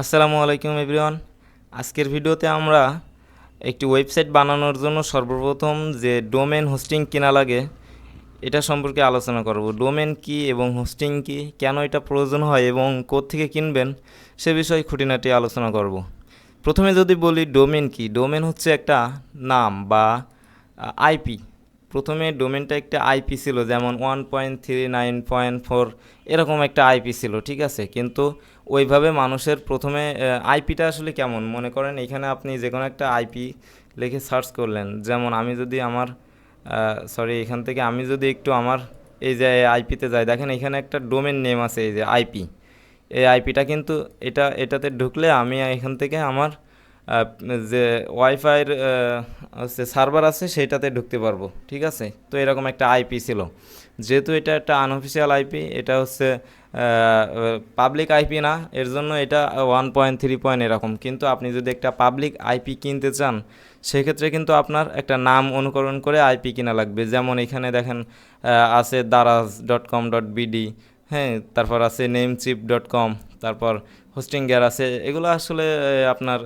আসসালামু আলাইকুম এভরিওয়ান। আজকের ভিডিওতে আমরা একটি ওয়েবসাইট বানানোর জন্য সর্বপ্রথম যে ডোমেন হোস্টিং কেনা লাগে, এটা সম্পর্কে আলোচনা করব। ডোমেন কি এবং হোস্টিং কি, কেন এটা প্রয়োজন হয় এবং থেকে কিনবেন, সে বিষয়ে খুঁটিনাটি আলোচনা করব। প্রথমে যদি বলি ডোমেন কি, ডোমেন হচ্ছে একটা নাম বা আইপি। প্রথমে ডোমেনটা একটা আইপি ছিল, যেমন one point three nine point four এরকম একটা আইপি ছিল, ঠিক আছে? কিন্তু ওইভাবে মানুষের প্রথমে আইপিটা আসলে কেমন? মনে করেন এখানে আপনি যে কোনো একটা আইপি লিখে সার্চ করলেন। যেমন আমি যদি আমার সরি এখান থেকে আমি যদি একটু আমার এই যে আইপিতে যাই, দেখেন এখানে একটা ডোমেন নেম আছে, এই যে আইপি এই আইপিটা কিন্তু এটা, এটাতে ঢুকলে আমি এখান থেকে আমার যে ওয়াইফাইয়ের হচ্ছে সার্ভার আছে সেইটাতে ঢুকতে পারব, ঠিক আছে? তো এরকম একটা আইপি ছিল। যেহেতু এটা একটা আনঅফিসিয়াল আইপি এটা হচ্ছে পাবলিক আইপি না, এর জন্য এটা ওয়ান পয়েন্ট থ্রি পয়েন্ট এরকম। কিন্তু আপনি যদি একটা পাবলিক আইপি কিনতে চান, সেক্ষেত্রে কিন্তু আপনার একটা নাম অনুকরণ করে আইপি কিনা লাগবে। যেমন এখানে দেখেন আছে Daraz dot com dot BD হ্যাঁ তারপর আছে নেমচিপ ডট কম তারপর হোস্টিং গিয়ার আছে। এগুলো আসলে আপনার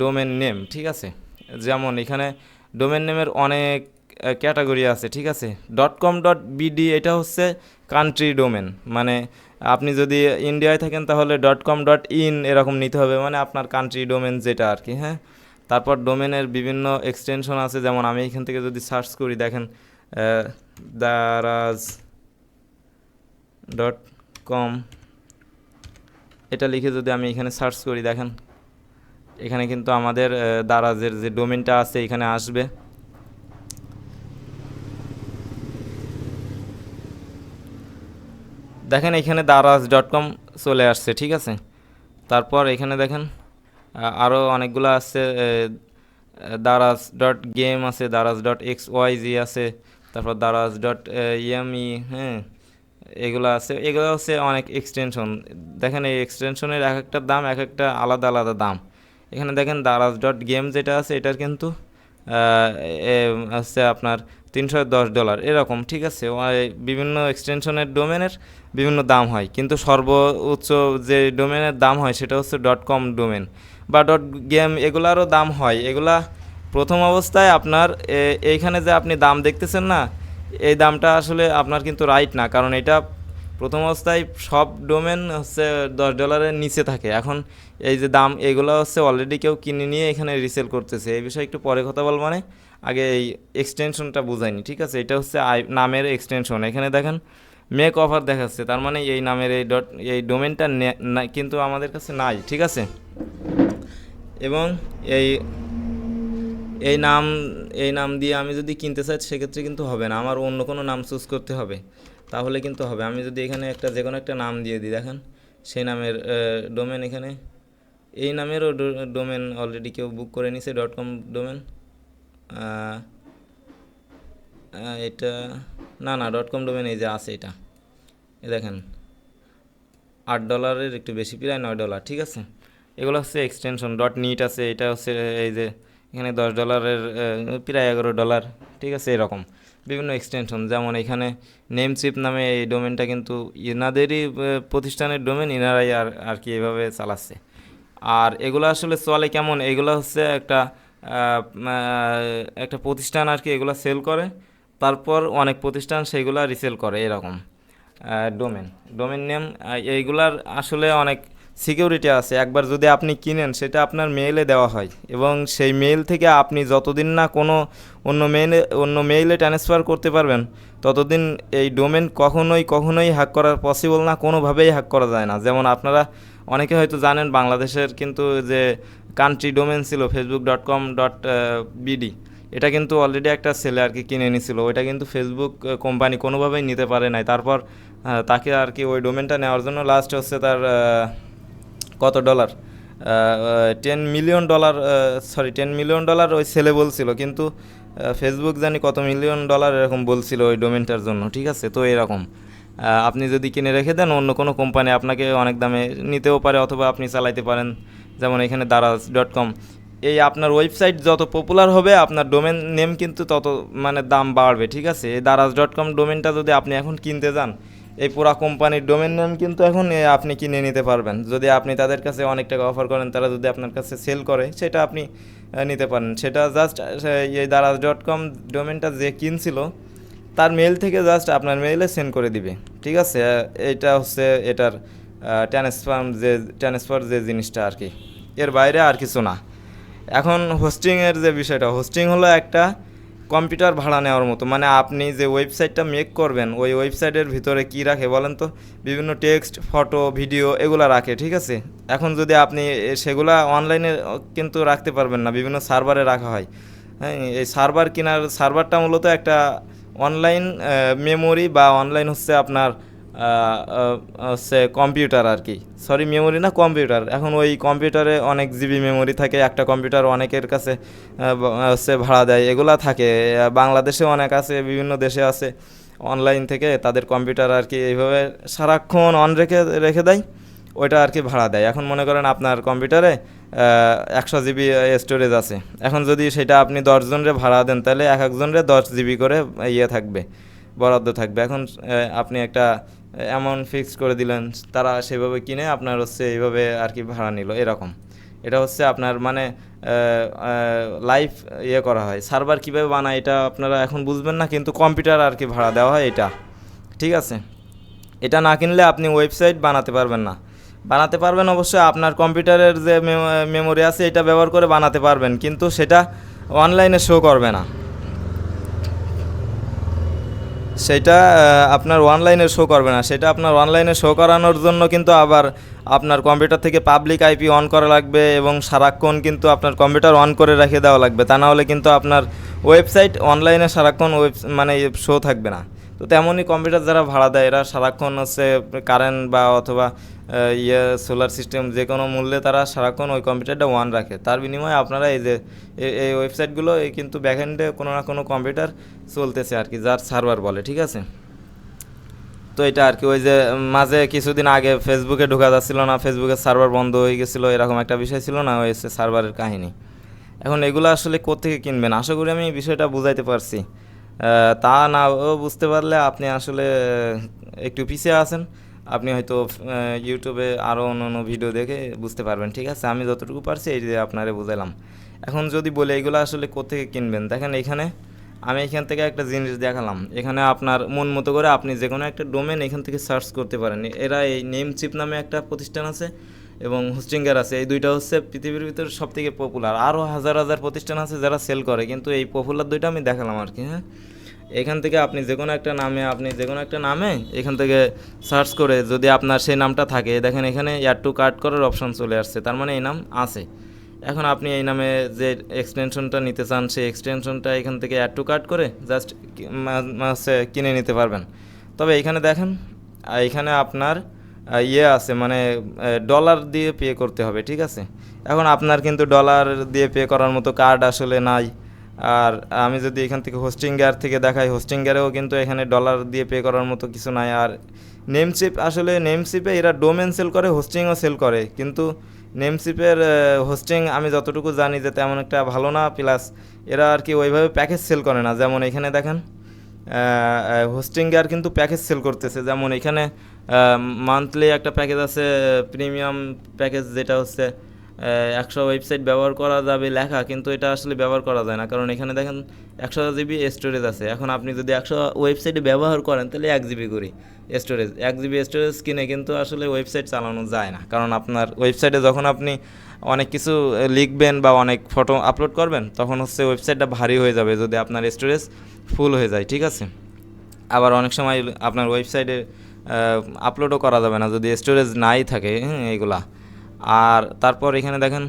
ডোমেন নেম ঠিক আছে? যেমন এখানে ডোমেন নেমের অনেক ক্যাটাগরি আছে, ঠিক আছে? ডট কম ডট বিডি এটা হচ্ছে কান্ট্রি ডোমেন মানে আপনি যদি ইন্ডিয়ায় থাকেন তাহলে. ডট কম ডট ইন এরকম নিতে হবে মানে আপনার কান্ট্রি ডোমেন যেটা আর কি হ্যাঁ? তারপর ডোমেনের বিভিন্ন এক্সটেনশন আছে, যেমন আমি এখান থেকে যদি সার্চ করি, দেখেন দারাজ ডট কম এটা লিখে যদি আমি এখানে সার্চ করি, দেখেন এখানে কিন্তু আমাদের দারাজের যে ডোমেনটা আছে, এখানে আসবে। দেখেন, এখানে দারাজ ডট কম চলে আসছে, ঠিক আছে? তারপর এখানে দেখেন আরও অনেকগুলো আছে দারাজ ডট গেম আছে, Daraz dot X Y Z আছে, তারপর দারাজ ডট ইএমই হ্যাঁ এগুলো আছে। এগুলো হচ্ছে অনেক এক্সটেনশন দেখেন, এই এক্সটেনশনের এক একটা দাম এক একটা আলাদা আলাদা দাম। এখানে দেখেন দারাজ ডট গেম যেটা আছে, এটার কিন্তু হচ্ছে আপনার তিনশো দশ ডলার, এরকম, ঠিক আছে? বিভিন্ন এক্সটেনশনের ডোমেনের বিভিন্ন দাম হয়, কিন্তু সর্বোচ্চ যে ডোমেনের দাম হয় সেটা হচ্ছে ডট কম ডোমেন। বা ডট গেম এগুলারও দাম হয়, এগুলা প্রথম অবস্থায় আপনার এইখানে যে আপনি দাম দেখতেছেন না, এই দামটা আসলে আপনার কিন্তু রাইট না, কারণ এটা প্রথম অবস্থায় সব ডোমেন হচ্ছে দশ ডলারের নিচে থাকে। এখন এই যে দাম, এগুলো হচ্ছে অলরেডি কেউ কিনে নিয়ে এখানে রিসেল করতেছে। এই বিষয়ে একটু পরে কথা বল মানে আগে এই এক্সটেনশনটা বুঝাইনি, ঠিক আছে? এটা হচ্ছে আই, নামের এক্সটেনশন এখানে দেখেন মেক অফার দেখাচ্ছে। তার মানে এই নামের এই ডট এই ডোমেনটা কিন্তু আমাদের কাছে নাই, ঠিক আছে? এবং এই এই নাম এই নাম দিয়ে আমি যদি কিনতে চাই, সেক্ষেত্রে কিন্তু হবে না। আমার অন্য কোনো নাম চুজ করতে হবে। তাহলে কিন্তু হবে। আমি যদি এখানে একটা যে কোনো একটা নাম দিয়ে দিই, দেখেন, সেই নামের ডোমেন এখানে। এই নামেরও ডোমেন অলরেডি কেউ বুক করে নিছে ডট কম ডোমেন এটা, না না ডট কম ডোমেন এই যে আছে এটা। এ দেখেন, আট ডলারের একটু বেশি, প্রায় নয় ডলার, ঠিক আছে? এগুলো হচ্ছে এক্সটেনশন ডট নিট আছে, এটা হচ্ছে এই যে, এখানে দশ ডলারের প্রায় এগারো ডলার, ঠিক আছে, এরকম। বিভিন্ন এক্সটেনশন যেমন এখানে নেম চিপ নামে এই ডোমেনটা কিন্তু ইনাদেরই প্রতিষ্ঠানের ডোমেন ইনারাই আর আর কি এভাবে চালাচ্ছে। আর এগুলো আসলে চলে কেমন? এগুলো হচ্ছে একটা একটা প্রতিষ্ঠান আর কি এগুলো সেল করে, তারপর অনেক প্রতিষ্ঠান সেগুলো রিসেল করে এরকম ডোমেন ডোমেন নেম এইগুলার আসলে অনেক সিকিউরিটি আছে, একবার যদি আপনি কিনেন, সেটা আপনার মেইলে দেওয়া হয়। এবং সেই মেইল থেকে আপনি যতদিন না কোনো অন্য মেইলে অন্য মেইলে ট্রান্সফার করতে পারবেন, ততদিন এই ডোমেন কখনোই কখনোই হ্যাক করা পসিবল না, কোনোভাবেই হ্যাক করা যায় না। যেমন আপনারা অনেকে হয়তো জানেন, বাংলাদেশের কিন্তু যে কান্ট্রি ডোমেন ছিল Facebook dot com dot BD এটা কিন্তু অলরেডি একটা ছেলে আর কি কিনে নিছিল ওইটা কিন্তু ফেসবুক কোম্পানি কোনোভাবেই নিতে পারে নাই। তারপর তাকে আর কি ওই ডোমেনটা নেওয়ার জন্য লাস্ট হচ্ছে তার কত dollar? Ten million dollar sorry ten million dollar ওই ছেলে বলছিল, কিন্তু ফেসবুক জানি কত মিলিয়ন ডলার এরকম বলছিল ওই ডোমেনটার জন্য, ঠিক আছে? তো এরকম। আপনি যদি কিনে রেখে দেন, অন্য কোনো কোম্পানি আপনাকে অনেক দামে নিতেও পারে, অথবা আপনি চালাইতে পারেন, যেমন এখানে দারাজ ডট কম এই আপনার ওয়েবসাইট যত পপুলার হবে, আপনার ডোমেন নেম কিন্তু তত মানে দাম বাড়বে, ঠিক আছে? এই দারাজ ডট কম ডোমেনটা যদি আপনি এখন কিনতে যান এই পুরা কোম্পানির ডোমেন নেম কিন্তু এখন আপনি কিনে নিতে পারবেন। যদি আপনি তাদের কাছে অনেক টাকা অফার করেন, তারা যদি আপনার কাছে সেল করে, সেটা আপনি নিতে পারেন। সেটা জাস্ট এই দারাজ ডট কম ডোমেনটা যে কিনছিল, তার মেল থেকে জাস্ট আপনার মেইলে সেন্ড করে দিবে। ঠিক আছে? এটা হচ্ছে এটার ট্রান্সফার যে ট্রান্সফার যে জিনিসটা আর কি। এর বাইরে আর কিছু না। এখন হোস্টিংয়ের যে বিষয়টা হোস্টিং হলো একটা কম্পিউটার ভাড়া নেওয়ার মতো। মানে আপনি যে ওয়েবসাইটটা মেক করবেন, ওই ওয়েবসাইটের ভিতরে কি রাখে বলেন তো? বিভিন্ন টেক্সট ফটো ভিডিও এগুলো রাখে, ঠিক আছে? এখন যদি আপনি সেগুলা অনলাইনে কিন্তু রাখতে পারবেন না, বিভিন্ন সার্ভারে রাখা হয়। হ্যাঁ এই সার্ভার কেনার সার্ভারটা মূলত একটা অনলাইন মেমোরি বা অনলাইন হচ্ছে আপনার হচ্ছে কম্পিউটার আর কি। সরি মেমোরি না, কম্পিউটার। এখন ওই কম্পিউটারে অনেক জিবি মেমোরি থাকে, একটা কম্পিউটার অনেকের কাছে হচ্ছে ভাড়া দেয়, এগুলা থাকে। বাংলাদেশে অনেক আছে, বিভিন্ন দেশে আছে অনলাইন থেকে তাদের কম্পিউটার আর কি এইভাবে সারাক্ষণ অন রেখে রেখে দেয়, ওইটা আর কি ভাড়া দেয়। এখন মনে করেন আপনার কম্পিউটারে একশো জিবি স্টোরেজ আছে। এখন যদি সেটা আপনি দশজনরে ভাড়া দেন, তাহলে এক একজনরে দশ জিবি করে ইয়ে থাকবে, বরাদ্দ থাকবে। এখন আপনি একটা অ্যামাউন্ট ফিক্স করে দিলেন, তারা সেভাবে কিনে আপনার হচ্ছে এইভাবে আর কি ভাড়া নিল, এরকম। এটা হচ্ছে আপনার মানে লাইভ ইয়ে করা হয়। সার্ভার কীভাবে বানায় এটা আপনারা এখন বুঝবেন না, কিন্তু কম্পিউটার আর কি ভাড়া দেওয়া হয় এটা। ঠিক আছে? এটা না কিনলে আপনি ওয়েবসাইট বানাতে পারবেন না। বানাতে পারবেন অবশ্যই, আপনার কম্পিউটারের যে মেমোরি আছে, এটা ব্যবহার করে বানাতে পারবেন, কিন্তু সেটা অনলাইনে শো করবে না। সেটা আপনার অনলাইনে শো করবে না। সেটা আপনার অনলাইনে শো করানোর জন্য কিন্তু আবার আপনার কম্পিউটার থেকে পাবলিক আইপি অন করা লাগবে এবং সারাক্ষণ কিন্তু আপনার কম্পিউটার অন করে রেখে দেওয়া লাগবে। তা না হলে কিন্তু আপনার ওয়েবসাইট অনলাইনে সারাক্ষণ ওয়েব মানে শো থাকবে না। তো তেমনই কম্পিউটার যারা ভাড়া দেয়, এরা সারাক্ষণ হচ্ছে কারেন্ট বা অথবা ইয়ে সোলার সিস্টেম যে কোনো মূল্যে তারা সারাক্ষণ ওই কম্পিউটারটা ওয়ান রাখে। তার বিনিময়ে আপনারা এই যে এই ওয়েবসাইটগুলো কিন্তু ব্যাকএন্ডে কোনো না কোনো কম্পিউটার চলতেছে আর কি, যার সার্ভার বলে, ঠিক আছে? তো এটা আর কি, ওই যে মাঝে কিছুদিন আগে ফেসবুকে ঢোকা যাচ্ছিল না ফেসবুকের সার্ভার বন্ধ হয়ে গেছিল, এরকম একটা বিষয় ছিল না, ওই সার্ভারের কাহিনী। এখন এগুলো আসলে কোথেকে কিনবেন? আশা করি আমি বিষয়টা বুঝাইতে পারছি। তা না বুঝতে পারলে আপনি আসলে একটু পিছিয়ে আছেন। আপনি হয়তো ইউটিউবে আরও অন্য অন্য ভিডিও দেখে বুঝতে পারবেন, ঠিক আছে? আমি যতটুকু পারছি এই যে আপনারে বুঝালাম এখন যদি বলে, এগুলো আসলে কোথেকে কিনবেন? দেখেন এখানে আমি এখান থেকে একটা জিনিস দেখালাম। এখানে আপনার মন মতো করে আপনি যে কোনো একটা ডোমেন এখান থেকে সার্চ করতে পারেন। এরা এই নেম চিপ নামে একটা প্রতিষ্ঠান আছে এবং হোস্টিঙ্গার আছে। এই দুইটা হচ্ছে পৃথিবীর ভিতরে সব থেকে পপুলার আরও হাজার হাজার প্রতিষ্ঠান আছে যারা সেল করে। কিন্তু এই পপুলার দুইটা আমি দেখালাম আর কি হ্যাঁ? এখান থেকে আপনি যে কোনো একটা নামে, আপনি যে কোনো একটা নামে এখান থেকে সার্চ করে যদি আপনার সেই নামটা থাকে, দেখেন এখানে অ্যাড টু কার্ড করার অপশন চলে আসছে, তার মানে এই নাম আছে। এখন আপনি এই নামে যে এক্সটেনশনটা নিতে চান, সেই এক্সটেনশনটা এখান থেকে অ্যাড টু কার্ড করে জাস্ট হচ্ছে কিনে নিতে পারবেন। তবে এখানে দেখেন, এখানে আপনার ইয়ে আছে মানে ডলার দিয়ে পে করতে হবে, ঠিক আছে? এখন আপনার কিন্তু ডলার দিয়ে পে করার মতো কার্ড আসলে নাই। আর আমি যদি এখান থেকে হোস্টিং গিয়ার থেকে দেখাই হোস্টিং গিয়ারেও কিন্তু এখানে ডলার দিয়ে পে করার মতো কিছু নাই। আর নেমচিপ আসলে নেমচিপে এরা ডোমেন সেল করে হোস্টিংও সেল করে। কিন্তু নেমচিপের হোস্টিং আমি যতটুকু জানি যে তেমন একটা ভালো না। প্লাস এরা আর কি ওইভাবে প্যাকেজ সেল করে না। যেমন এখানে দেখেন হোস্টিং আর কিন্তু প্যাকেজ সেল করতেছে। যেমন এখানে মান্থলি একটা প্যাকেজ আছে প্রিমিয়াম প্যাকেজ যেটা হচ্ছে একশো ওয়েবসাইট ব্যবহার করা যাবে লেখা, কিন্তু এটা আসলে ব্যবহার করা যায় না। কারণ এখানে দেখেন একশো জিবি স্টোরেজ আছে। এখন আপনি যদি একশো ওয়েবসাইটে ব্যবহার করেন, তাহলে এক জিবি করি স্টোরেজ এক জিবি স্টোরেজ কিনে কিন্তু আসলে ওয়েবসাইট চালানো যায় না। কারণ আপনার ওয়েবসাইটে যখন আপনি অনেক কিছু লিখবেন বা অনেক ফটো আপলোড করবেন, তখন হচ্ছে ওয়েবসাইটটা ভারী হয়ে যাবে যদি আপনার স্টোরেজ ফুল হয়ে যায়, ঠিক আছে? আবার অনেক সময় আপনার ওয়েবসাইটে আপলোডও করা যাবে না। যদি স্টোরেজ নাই থাকে এইগুলা আর তারপর এখানে দেখেন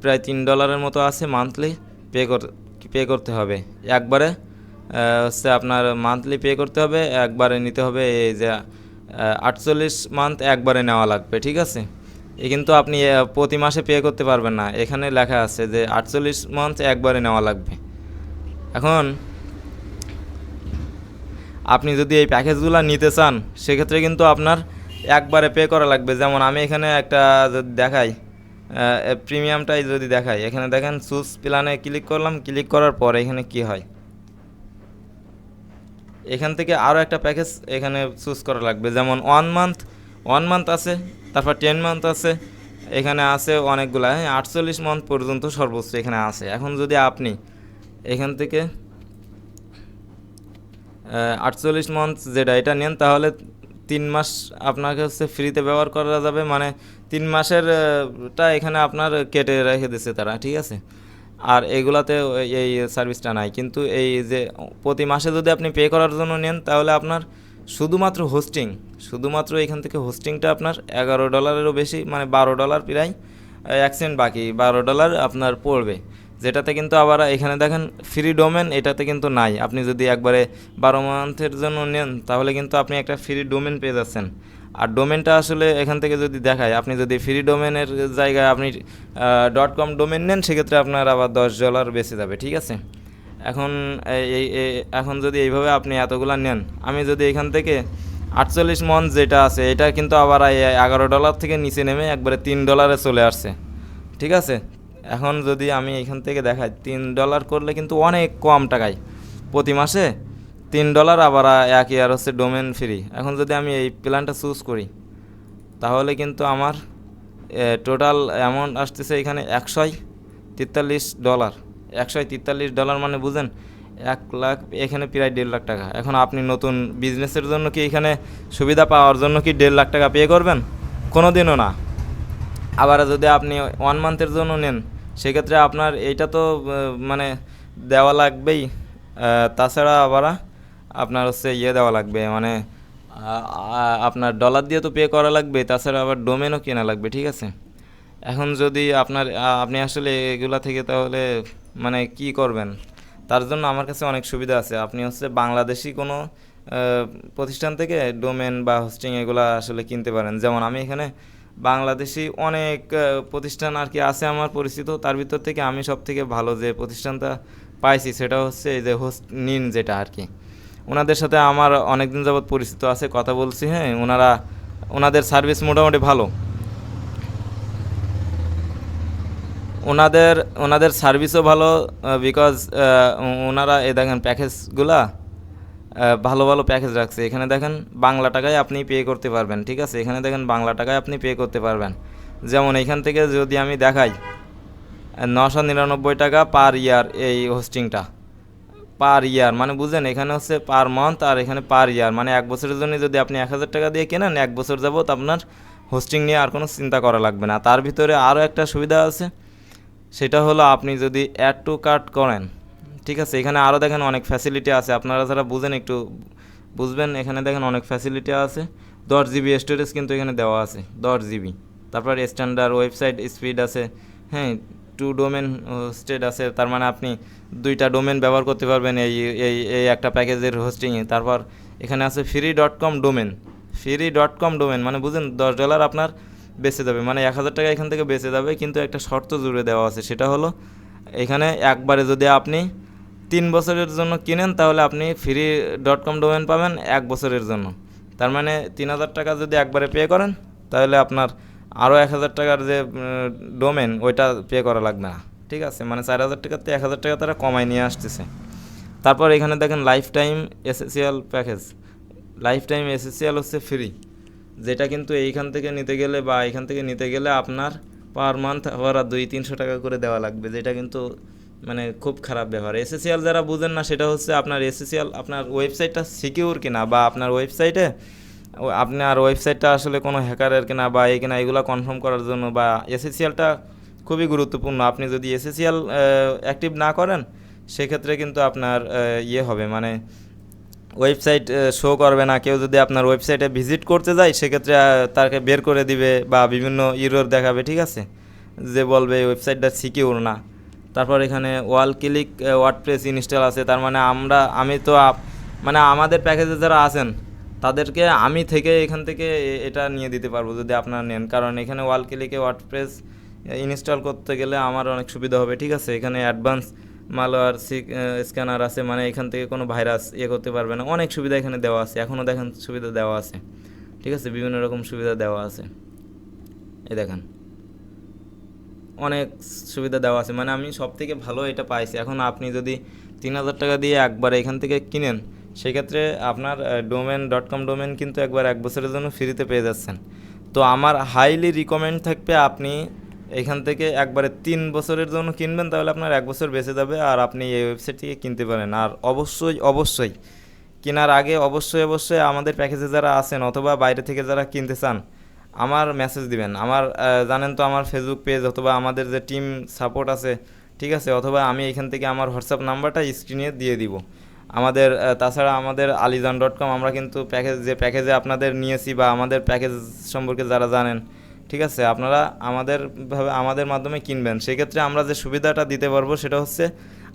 প্রায় তিন ডলারের মতো আছে মান্থলি পে কর পে করতে হবে। একবারে হচ্ছে আপনার মান্থলি পে করতে হবে, একবারে নিতে হবে এই যে আটচল্লিশ মান্থ একবারে নেওয়া লাগবে, ঠিক আছে? এ কিন্তু আপনি প্রতি মাসে পে করতে পারবেন না। এখানে লেখা আছে যে আটচল্লিশ মান্থ একবারে নেওয়া লাগবে। এখন, আপনি যদি এই প্যাকেজগুলো নিতে চান, সেক্ষেত্রে কিন্তু আপনার একবারে পে করা লাগবে। যেমন আমি এখানে একটা যদি দেখাই প্রিমিয়ামটাই যদি দেখাই, এখানে দেখেন সুস প্ল্যানে ক্লিক করলাম ক্লিক করার পর এখানে কি হয়? এখান থেকে আরও একটা প্যাকেজ এখানে চুজ করা লাগবে। যেমন ওয়ান মান্থ ওয়ান মান্থ আছে, তারপর টেন মান্থ আছে, এখানে আছে অনেকগুলো হ্যাঁ আটচল্লিশ মান্থ পর্যন্ত সর্বোচ্চ এখানে আছে। এখন যদি আপনি এখান থেকে আটচল্লিশ মান্থ যেটা এটা নেন, তাহলে তিন মাস আপনাকে হচ্ছে ফ্রিতে ব্যবহার করা যাবে মানে তিন মাসের আহ, টা এখানে আপনার কেটে রেখে দিচ্ছে তারা ঠিক আছে? আর এগুলাতে এই সার্ভিসটা নাই। কিন্তু এই যে প্রতি মাসে যদি আপনি পে করার জন্য নেন তাহলে আপনার শুধুমাত্র হোস্টিং শুধুমাত্র এখান থেকে হোস্টিংটা আপনার এগারো ডলারেরও বেশি মানে বারো ডলার প্রায় এক বাকি বারো ডলার আপনার পড়বে। যেটাতে কিন্তু আবার এখানে দেখেন ফ্রি ডোমেন এটাতে কিন্তু নাই। আপনি যদি একবারে বারো মান্থের জন্য নেন, তাহলে কিন্তু আপনি একটা ফ্রি ডোমেন পেয়ে যাচ্ছেন। আর ডোমেনটা আসলে এখান থেকে যদি দেখায়, আপনি যদি ফ্রি ডোমেনের জায়গায় আপনি ডট কম ডোমেন নেন, সেক্ষেত্রে আপনার আবার দশ ডলার বেঁচে যাবে, ঠিক আছে? এখন এই- এখন যদি এইভাবে আপনি এতগুলা নেন, আমি যদি এখান থেকে আটচল্লিশ মন যেটা আছে, এটা কিন্তু আবার এগারো ডলার থেকে নিচে নেমে একবারে তিন ডলারে চলে আসছে, ঠিক আছে? এখন যদি আমি এখান থেকে দেখাই, তিন ডলার করলে কিন্তু অনেক কম টাকায়। প্রতি মাসে তিন ডলার আবার এক ইয়ার হচ্ছে ডোমেন ফ্রি এখন যদি আমি এই প্ল্যানটা চুজ করি, তাহলে কিন্তু আমার টোটাল অ্যামাউন্ট আসতেছে এখানে একশোই তেতাল্লিশ ডলার একশোই তেতাল্লিশ ডলার মানে বুঝেন, এক লাখ, এখানে প্রায় দেড় লাখ টাকা। এখন আপনি নতুন বিজনেসের জন্য কি এখানে সুবিধা পাওয়ার জন্য কি দেড় লাখ টাকা পে করবেন? কোনো দিনও না। আবার যদি আপনি ওয়ান মান্থের জন্য নেন সেক্ষেত্রে আপনার এইটা তো মানে দেওয়া লাগবেই। তাছাড়া আবার আপনার হচ্ছে ইয়ে দেওয়া লাগবে মানে আপনার ডলার দিয়ে তো পে করা লাগবে, তাছাড়া আবার ডোমেনও কেনা লাগবে, ঠিক আছে? এখন যদি আপনার আপনি আসলে এগুলা থেকে তাহলে মানে কি করবেন? তার জন্য আমার কাছে অনেক সুবিধা আছে। আপনি হচ্ছে বাংলাদেশি কোনো প্রতিষ্ঠান থেকে ডোমেন বা হোস্টিং এগুলা আসলে কিনতে পারেন। যেমন আমি এখানে বাংলাদেশি অনেক প্রতিষ্ঠান আর কি আছে আমার পরিচিত। তার ভিতর থেকে আমি সব থেকে ভালো যে প্রতিষ্ঠানটা পাইছি সেটা হচ্ছে এই যে হোস্ট নিন যেটা আর কি। ওনাদের সাথে আমার অনেক দিন যাবৎ পরিচিত আছে, কথা বলছি হ্যাঁ ওনারা, ওনাদের সার্ভিস মোটামুটি ভালো। ওনাদের ওনাদের সার্ভিসও ভালো বিকজ ওনারা, এই দেখেন প্যাকেজগুলা ভালো ভালো প্যাকেজ রাখছে। এখানে দেখেন বাংলা টাকায় আপনি পে করতে পারবেন, ঠিক আছে? এখানে দেখেন বাংলা টাকায় আপনি পে করতে পারবেন। যেমন এখান থেকে যদি আমি দেখাই, নশো নিরানব্বই টাকা পার ইয়ার এই হোস্টিংটা পার ইয়ার মানে বুঝেন, এখানে হচ্ছে পার মান্থ আর এখানে পার ইয়ার মানে এক বছরের জন্য যদি আপনি এক হাজার টাকা দিয়ে কেনেন, এক বছর যাবত আপনার হোস্টিং নিয়ে আর কোনো চিন্তা করা লাগবে না। তার ভিতরে আরও একটা সুবিধা আছে, সেটা হলো আপনি যদি অ্যাড টু কার্ট করেন ঠিক আছে, এখানে আরও দেখেন অনেক ফ্যাসিলিটি আছে। আপনারা যারা বুঝেন একটু বুঝবেন, এখানে দেখেন অনেক ফ্যাসিলিটি আছে। দশ জিবি স্টোরেজ কিন্তু এখানে দেওয়া আছে, দশ জিবি তারপর স্ট্যান্ডার্ড ওয়েবসাইট স্পিড আছে হ্যাঁ টু ডোমেন স্টেট আছে। তার মানে আপনি দুইটা ডোমেন ব্যবহার করতে পারবেন এই এই এই একটা প্যাকেজের হোস্টিংয়ে তারপর এখানে আছে free dot com domain free dot com domain মানে বুঝেন, দশ ডলার আপনার বেঁচে যাবে। মানে এক হাজার টাকা এখান থেকে বেঁচে যাবে, কিন্তু একটা শর্ত জুড়ে দেওয়া আছে। সেটা হলো, এখানে একবারে যদি আপনি তিন বছরের জন্য কিনেন, তাহলে আপনি ফ্রি ডট কম ডোমেন পাবেন এক বছরের জন্য। তার মানে তিন হাজার টাকা যদি একবারে পে করেন, তাহলে আপনার আরও এক হাজার টাকার যে ডোমেন ওইটা পে করা লাগবে না। ঠিক আছে? মানে চার হাজার টাকাতে এক হাজার টাকা তারা কমায় নিয়ে আসতেছে। তারপর এখানে দেখেন lifetime essential package lifetime essential হচ্ছে ফ্রি যেটা কিন্তু এইখান থেকে নিতে গেলে বা এখান থেকে নিতে গেলে আপনার পার মান্থ আবার দুই তিনশো টাকা করে দেওয়া লাগবে। যেটা কিন্তু মানে খুব খারাপ ব্যাপার এসএসিয়াল যারা বুঝেন না, সেটা হচ্ছে আপনার এসএসিয়াল আপনার ওয়েবসাইটটা সিকিউর কিনা বা আপনার ওয়েবসাইটে আপনার ওয়েবসাইটটা আসলে কোনো হ্যাকারের কিনা বা এই কিনা, এগুলো কনফার্ম করার জন্য বা এসএসিয়ালটা খুবই গুরুত্বপূর্ণ। আপনি যদি এসএসিয়াল অ্যাক্টিভ না করেন, সেক্ষেত্রে কিন্তু আপনার ইয়ে হবে। মানে ওয়েবসাইট শো করবে না। কেউ যদি আপনার ওয়েবসাইটে ভিজিট করতে যায়, সেক্ষেত্রে তাকে বের করে দিবে বা বিভিন্ন ইরোর দেখাবে, ঠিক আছে? যে বলবে ওয়েবসাইটটা সিকিউর না। তারপর এখানে ওয়াল ক্লিক ওয়ার্ডপ্রেস ইনস্টল আছে। তার মানে আমরা, আমি তো মানে আমাদের প্যাকেজে যারা আছেন, তাদেরকে আমি থেকে এখান থেকে এটা নিয়ে দিতে পারব যদি আপনারা নেন। কারণ এখানে ওয়াল ক্লিকে ওয়ার্ডপ্রেস ইনস্টল করতে গেলে আমার অনেক সুবিধা হবে, ঠিক আছে? এখানে অ্যাডভান্স মালওয়ার স্ক্যানার আছে মানে এখান থেকে কোনো ভাইরাস ইয়ে করতে পারবে না। অনেক সুবিধা এখানে দেওয়া আছে, এখনও দেখেন সুবিধা দেওয়া আছে, ঠিক আছে? বিভিন্ন রকম সুবিধা দেওয়া আছে। এই দেখেন। অনেক সুবিধা দেওয়া আছে। মানে আমি সব থেকে ভালো এটা পাইছি। এখন আপনি যদি তিন হাজার টাকা দিয়ে একবার এখান থেকে কিনেন, সেক্ষেত্রে আপনার ডোমেন ডট কম ডোমেন কিন্তু একবার এক বছরের জন্য ফ্রিতে পেয়ে যাচ্ছেন। তো আমার হাইলি রিকমেন্ড থাকবে আপনি এখান থেকে একবারে তিন বছরের জন্য কিনবেন, তাহলে আপনার এক বছর বেঁচে যাবে আর আপনি এই ওয়েবসাইট থেকে কিনতে পারেন। আর অবশ্যই অবশ্যই, কেনার আগে অবশ্যই অবশ্যই আমাদের প্যাকেজে যারা আছেন অথবা বাইরে থেকে যারা কিনতে চান আমার মেসেজ দিবেন। আমার জানেন তো আমার ফেসবুক পেজ অথবা আমাদের যে টিম সাপোর্ট আছে, ঠিক আছে? অথবা আমি এখান থেকে আমার হোয়াটসঅ্যাপ নাম্বারটা স্ক্রিনে দিয়ে দিব। আমাদের তাছাড়া আমাদের আলিজান ডট কম আমরা কিন্তু প্যাকেজ যে প্যাকেজে আপনাদের নিয়েছি বা আমাদের প্যাকেজ সম্পর্কে যারা জানেন, ঠিক আছে? আপনারা আমাদের ভাবে, আমাদের মাধ্যমে কিনবেন। সেক্ষেত্রে আমরা যে সুবিধাটা দিতে পারব সেটা হচ্ছে,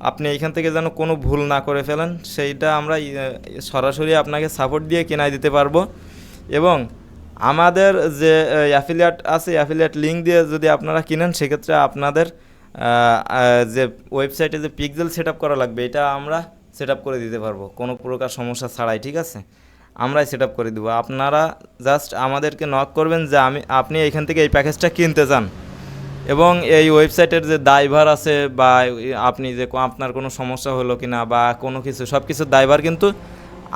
আপনি এইখান থেকে যেন কোনো ভুল না করে ফেলেন, সেইটা আমরা সরাসরি আপনাকে সাপোর্ট দিয়ে কেনাই দিতে পারব। এবং আমাদের যে অ্যাফিলিয়েট আছে অ্যাফিলিয়েট লিঙ্ক দিয়ে যদি আপনারা কিনেন, সেক্ষেত্রে আপনাদের যে ওয়েবসাইটে যে পিক্সেল সেট আপ করা লাগবে, এটা আমরা সেট আপ করে দিতে পারব। কোনো প্রকার সমস্যা ছাড়াই, ঠিক আছে? আমরাই সেট আপ করে দেবো। আপনারা জাস্ট আমাদেরকে নক করবেন যে, আমি, আপনি এখান থেকে এই প্যাকেজটা কিনতে চান। এবং এই ওয়েবসাইটের যে দায়ভার আছে বা আপনি যে, আপনার কোনো সমস্যা হলো কিনা বা কোনো কিছু সব কিছুর দায়ভার কিন্তু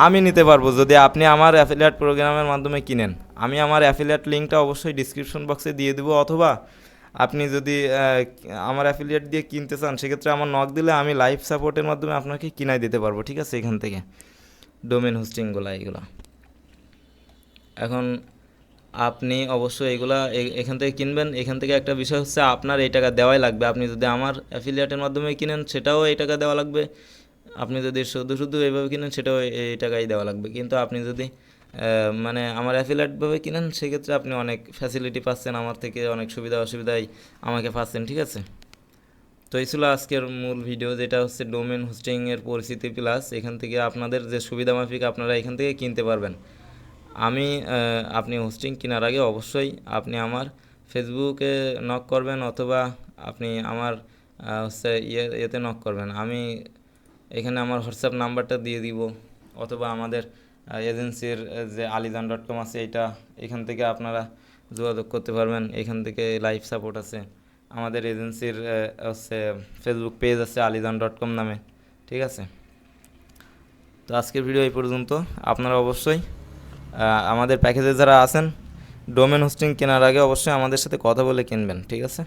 আমি নিতে পারব যদি আপনি আমার অ্যাফিলিয়েট প্রোগ্রামের মাধ্যমে কিনেন। আমি আমার অ্যাফিলিয়েট লিঙ্কটা অবশ্যই ডিসক্রিপশন বক্সে দিয়ে দেবো, অথবা আপনি যদি আমার অ্যাফিলিয়েট দিয়ে কিনতে চান, সেক্ষেত্রে আমার নক দিলে আমি লাইভ সাপোর্টের মাধ্যমে আপনাকে কিনাই দিতে পারব, ঠিক আছে? এখান থেকে। ডোমেন হোস্টিংগুলো এইগুলো এখন আপনি অবশ্যই এগুলা এখান থেকে কিনবেন। এখান থেকে একটা বিষয় হচ্ছে আপনার এই টাকা দেওয়াই লাগবে। আপনি যদি আমার অ্যাফিলিয়েটের মাধ্যমে কিনেন, সেটাও এই টাকা দেওয়া লাগবে। আপনি যদি শুধু শুধু এইভাবে কিনেন, সেটাও এই- টাকাই দেওয়া লাগবে। কিন্তু আপনি যদি মানে আমার অ্যাফিলিয়েটভাবে কিনেন, সেক্ষেত্রে আপনি অনেক ফ্যাসিলিটি পাচ্ছেন আমার থেকে, অনেক সুবিধা অসুবিধাই আমাকে পাচ্ছেন, ঠিক আছে? তো এই ছিল আজকের মূল ভিডিও যেটা হচ্ছে ডোমেন হোস্টিংয়ের পরিস্থিতি প্লাস এখান থেকে আপনাদের যে সুবিধা মাফিক আপনারা এখান থেকে কিনতে পারবেন। আমি আপনি হোস্টিং কেনার আগে অবশ্যই আপনি আমার ফেসবুকে নক করবেন, অথবা আপনি আমার হচ্ছে ইয়ে ইয়েতে নক করবেন। আমি এখানে আমার হোয়াটসঅ্যাপ নাম্বারটা দিয়ে দিব। অথবা আমাদের এজেন্সির যে আলিজান ডট কম আছে, এটা এখান থেকে আপনারা যোগাযোগ করতে পারবেন। এখান থেকে লাইভ সাপোর্ট আছে। আমাদের এজেন্সির হচ্ছে ফেসবুক পেজ আছে আলিজান ডট কম নামে। ঠিক আছে? তো আজকের ভিডিও এই পর্যন্ত। আপনারা অবশ্যই আমাদের প্যাকেজে যারা আছেন, ডোমেন হোস্টিং কেনার আগে অবশ্যই আমাদের সাথে কথা বলে কিনবেন। ঠিক আছে?